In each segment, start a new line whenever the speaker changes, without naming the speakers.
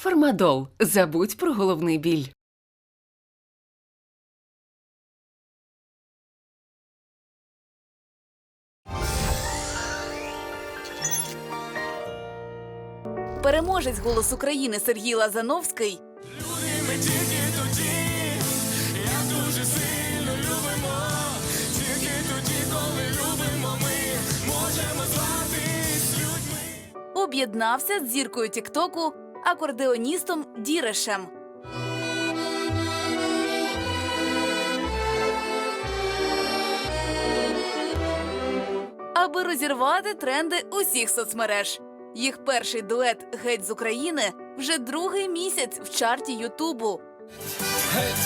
Фармадол. Забудь про головний біль.
Переможець голос України Сергій Лазановський
Люди ми тільки тоді. Я дуже сильно любимо. Тільки тоді, коли любимо, ми можемо зватись людьми.
об'єднався з зіркою Тіктоку акордеоністом Дірешем. Аби розірвати тренди усіх соцмереж. Їх перший дует Геть з України вже другий місяць в чарті Ютубу.
Геть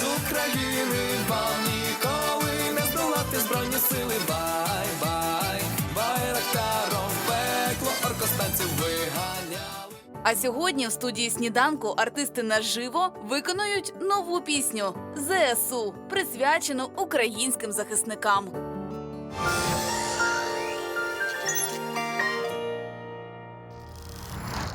з України вам ніколи не здолати збройні сили. Бай, бай, байрактаром пекло оркостанців виганяли.
А сьогодні в студії сніданку артисти наживо виконують нову пісню ЗСУ, присвячену українським захисникам.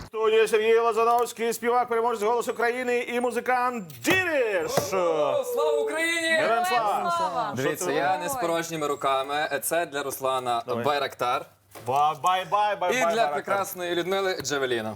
Студія Сергій Лазановський, співак, переможець голос України і музикант Діріш.
Слава Україні!
Героям слава!
Дивіться, я не з порожніми руками. Це для Руслана
Давай.
Байрактар
Ба- Бай, бай, бай,
і для
бай,
прекрасної Людмили Джавеліна.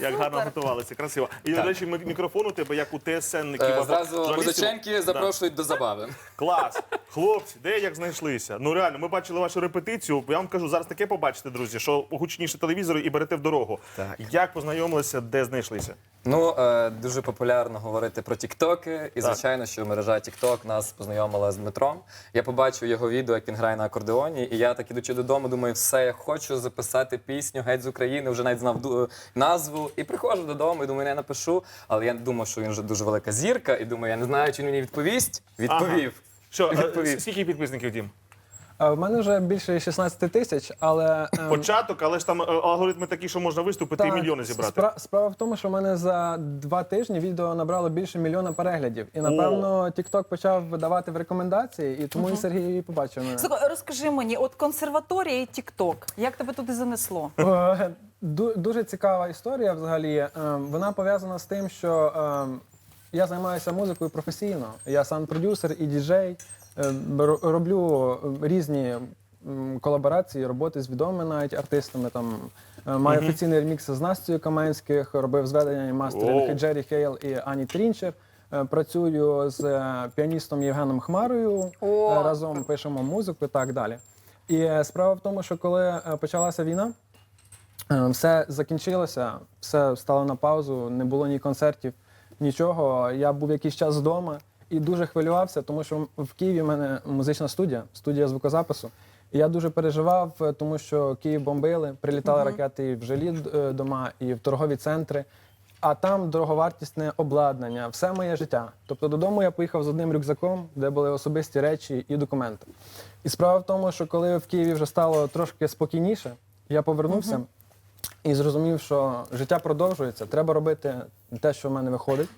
Як гарно готувалися, красиво. І, до речі, мі- мікрофон у тебе, як у ТСНників.
Е,
або
Зразу
журналістів.
музиченки
Да.
запрошують до забави.
Клас. Хлопці, де як знайшлися? Ну реально, ми бачили вашу репетицію. Я вам кажу, зараз таке побачите, друзі, що гучніше телевізору і берете в дорогу.
Так.
Як познайомилися, де знайшлися?
Ну, е, дуже популярно говорити про тіктоки. І, звичайно, що мережа Тікток нас познайомила з Дмитром. Я побачив його відео, як він грає на акордеоні. І я так ідучи додому, думаю, все, я хочу записати пісню геть з України, вже навіть знав ду- назву. І приходжу додому і думаю, не напишу. Але я думав, що він вже дуже велика зірка, і думаю, я не знаю, чи він мені відповість. Відповів.
Що, е,
Відповів.
скільки підписників, Дім?
А В мене вже більше 16 тисяч, але ем,
Початок, але ж там е, алгоритми такі, що можна виступити і
та,
мільйони зібрати.
спра- Справа в тому, що в мене за два тижні відео набрало більше мільйона переглядів. І напевно TikTok почав видавати в рекомендації, і тому і Сергій і побачив мене.
Слухай, розкажи мені, от консерваторія і Тік-Ток, як тебе туди занесло?
Е, Дуже цікава історія взагалі. Ем, Вона пов'язана з тим, що ем, я займаюся музикою професійно. Я сам продюсер і діджей. Ем, Роблю різні колаборації, роботи з відомими навіть артистами. Там е, маю офіційний ремікс з Настю Каменських, робив зведення і мастеринг
Воу.
Джері Хейл і Ані Трінчер. Е, Працюю з е, піаністом Євгеном Хмарою. Е, Разом пишемо музику і так далі. І справа в тому, що коли почалася війна, Все закінчилося, все стало на паузу, не було ні концертів, нічого. Я був якийсь час вдома і дуже хвилювався, тому що в Києві в мене музична студія, студія звукозапису. І я дуже переживав, е, тому що Київ бомбили, прилітали ракети і в жилі е, дома, і в торгові центри. А там дороговартісне обладнання, все моє життя. Тобто додому я поїхав з одним рюкзаком, де були особисті речі і документи. І справа в тому, що коли в Києві вже стало трошки спокійніше, я повернувся і зрозумів, що життя продовжується. Треба робити те, що в мене виходить,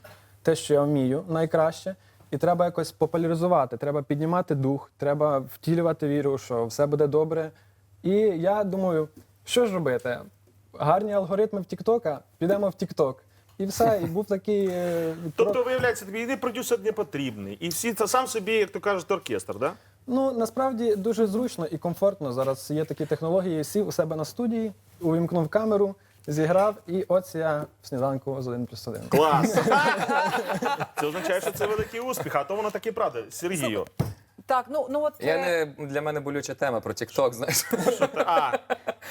те, що я вмію найкраще. І треба якось популяризувати, треба піднімати дух, треба втілювати віру, що все буде добре. І я думаю, що ж робити? Гарні алгоритми в Тіктока, підемо в Тікток. І все, і був такий. е,
Тобто, виявляється, тобі і продюсер не потрібний. І всі це сам собі, як то кажуть, оркестр, да?
Ну насправді дуже зручно і комфортно. Зараз є такі технології. Сів у себе на студії, увімкнув камеру, зіграв, і ось я в сніданку з 1 плюс 1.
Клас! Це означає, що це великий успіх, а то воно так і правда. Сергію.
Так, ну ну от
Я
е,
не для мене болюча тема про Тікток. Знаєш,
А,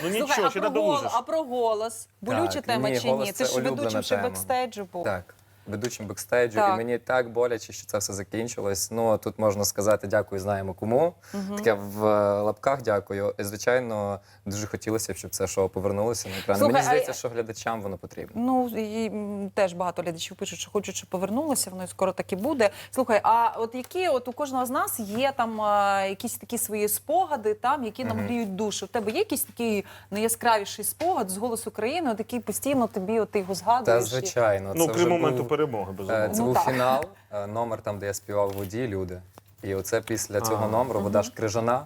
ну
слухай,
нічого,
а
ще
про, гол,
надолужиш.
а про голос? Болюча
Так,
тема
ні,
чи
голос
ні?
це
Ти ж
улюблена
ведучим ще
тема.
бекстейджу був.
Так, ведучим бекстейджу,
Так.
і мені так боляче, що це все закінчилось. Ну тут можна сказати дякую, знаємо кому. Таке в е, лапках дякую. І звичайно, дуже хотілося б, щоб це шоу повернулося на екран.
Слухай,
Мені
а
здається, що глядачам воно потрібно.
Ну і м, теж багато глядачів пишуть, що хочуть, щоб повернулося. Воно і скоро так і буде. Слухай, а от які от у кожного з нас є там е, якісь такі свої спогади, там які нам гріють душу. У тебе є якийсь такий найяскравіший спогад з голосу України, от який постійно тобі от ти його згадуєш?
Та звичайно,
Ну,
це
крім
вже
моменту
був,
перемоги,
е,
безумовно.
Це
Ну,
був фінал, е, номер там, де я співав в воді, люди. І оце після цього номеру вода ж крижана.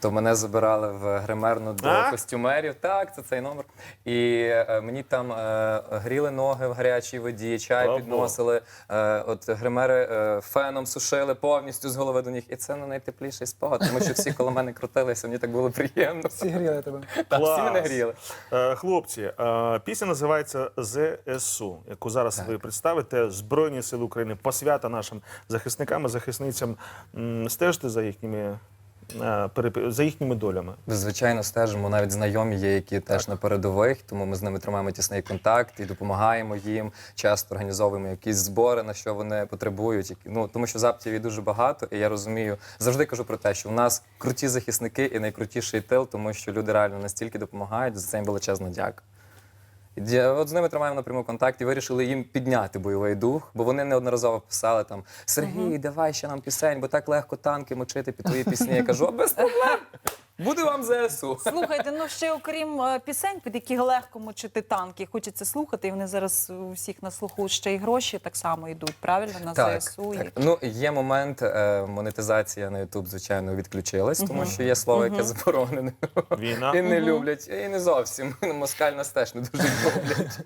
То мене забирали в гримерну до
А?
костюмерів. Так, це цей номер. І е, мені там е, гріли ноги в гарячій воді, чай
Слава
підносили. Е, от гримери е, феном сушили повністю з голови до ніг. І це ну, найтепліший спогад, тому що всі коло мене крутилися, мені так було приємно.
Всі гріли тебе.
Так, всі
Клас.
мене гріли.
Е, Хлопці, е, пісня називається ЗСУ, яку зараз ви представите Збройні Сили України, посвята нашим захисникам і захисницям. М, Стежте за їхніми е, за їхніми долями.
Звичайно, стежимо. Навіть знайомі є, які теж на передових, тому ми з ними тримаємо тісний контакт і допомагаємо їм. Часто організовуємо якісь збори, на що вони потребують. Ну тому що запитів є дуже багато, і я розумію, завжди кажу про те, що в нас круті захисники і найкрутіший тил, тому що люди реально настільки допомагають. За це їм величезна дяка. От з ними тримаємо напряму контакт і вирішили їм підняти бойовий дух, бо вони неодноразово писали там Сергій, давай ще нам пісень, бо так легко танки мочити під твої пісні. Я кажу, без проблем. Буде вам ЗСУ.
Слухайте, ну ще окрім е, пісень, під які легко мочити танки, хочеться слухати, і вони зараз у всіх на слуху ще й гроші так само йдуть, правильно? На
Так,
ЗСУ.
так. Ну є момент, е, монетизація на YouTube, звичайно, відключилась, тому що є слово, яке заборонене.
Війна.
І не люблять, і не зовсім. Москаль нас теж не дуже люблять.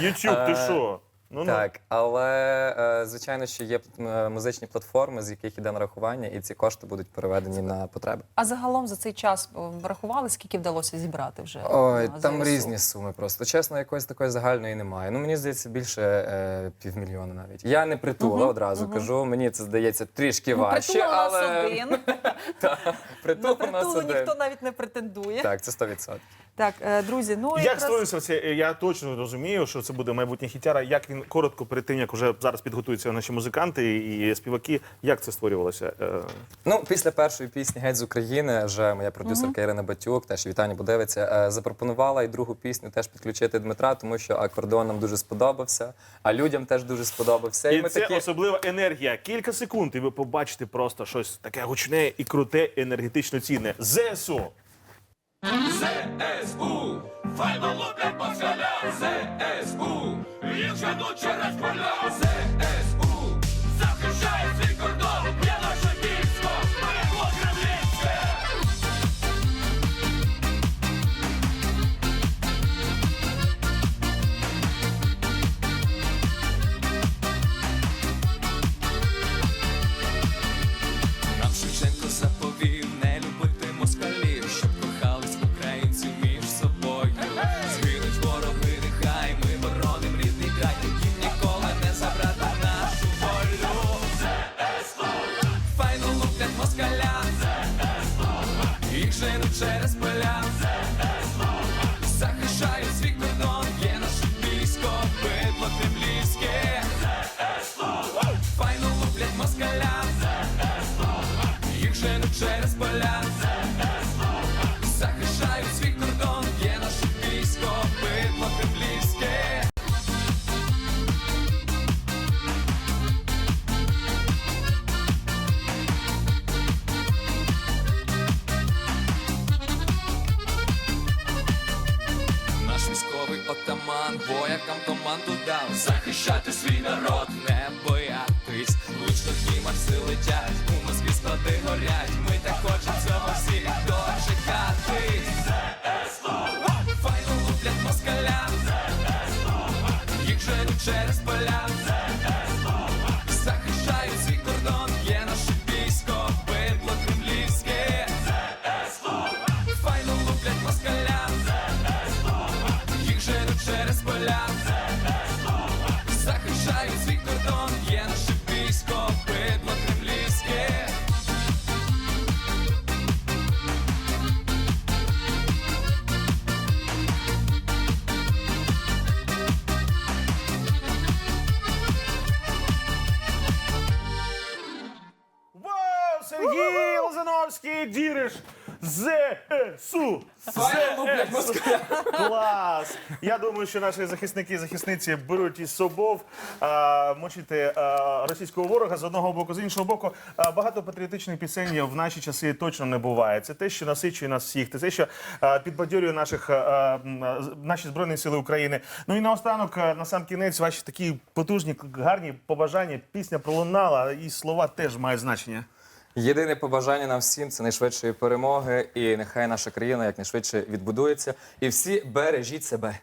Ютуб, ти
Е,
що? Ну, ну.
Так, але е, звичайно, що є е, музичні платформи, з яких іде нарахування, і ці кошти будуть переведені на потреби.
А загалом за цей час о, врахували, скільки вдалося зібрати вже?
Ой,
на
там
ЗСУ?
різні суми просто. Чесно, якоїсь такої загальної немає. Ну мені здається, більше е, півмільйона навіть. Я не притула одразу кажу. Мені це здається трішки
Ну,
важче,
притула у нас
але
один.
притул
На
у нас
притулу
один.
ніхто навіть не претендує. Так,
це 100%.
Е, друзі, ну
Як
якраз...
створився це? Я точно розумію, що це буде майбутнє хітяра. Як він коротко перед тим, як вже зараз підготуються наші музиканти і співаки, як це створювалося? Е,
Ну, після першої пісні Геть з України вже моя продюсерка Ірина Батюк, теж вітання подивиться, е, запропонувала і другу пісню теж підключити Дмитра, тому що акордеон нам дуже сподобався, а людям теж дуже сподобався.
І
ми
це
такі
особлива енергія. Кілька секунд, і ви побачите просто щось таке гучне і круте, енергетично цінне. ЗСУ.
ЗСУ, файно луплять москаля, ЗСУ, їх женуть через поля, ЗСУ, захищає свій кордон, через поля. Захищають свій кордон, є наше військо, бидло кремлівське Наш військовий отаман воякам команду дав. Захищати свій народ, не боятись. Лучно хімарси летять, у Москві склади горять Ми так хочемо цього всі дочекати. Файно луплять москаля. Їх жеруть через поля
ЗСУ! ЗСУ! Клас! Я думаю, що наші захисники і захисниці беруть із собою а, мочити а, російського ворога з одного боку, з іншого боку. А, багато патріотичних пісень в наші часи точно не буває. Це те, що насичує нас всіх, це те, що а, підбадьорює наших а, наші збройні сили України. Ну і наостанок, а, на сам кінець, ваші такі потужні, гарні побажання. Пісня пролунала, і слова теж мають значення.
Єдине побажання нам всім це найшвидшої перемоги, і нехай наша країна якнайшвидше відбудується. І всі бережіть себе.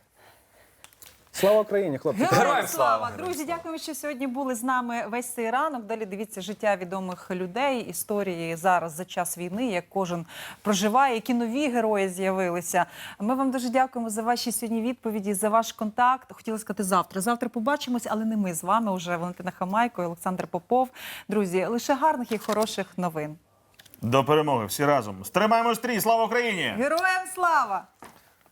Слава Україні, хлопці!
Героям слава!
Друзі, дякуємо, що сьогодні були з нами весь цей ранок. Далі дивіться життя відомих людей, історії зараз за час війни, як кожен проживає, які нові герої з'явилися. Ми вам дуже дякуємо за ваші сьогодні відповіді, за ваш контакт. Хотіла сказати завтра. Завтра побачимось, але не ми з вами. Уже Валентина Хамайко і Олександр Попов. Друзі, лише гарних і хороших новин.
До перемоги всі разом. Стримаємо стрій! Слава Україні!
Героям слава!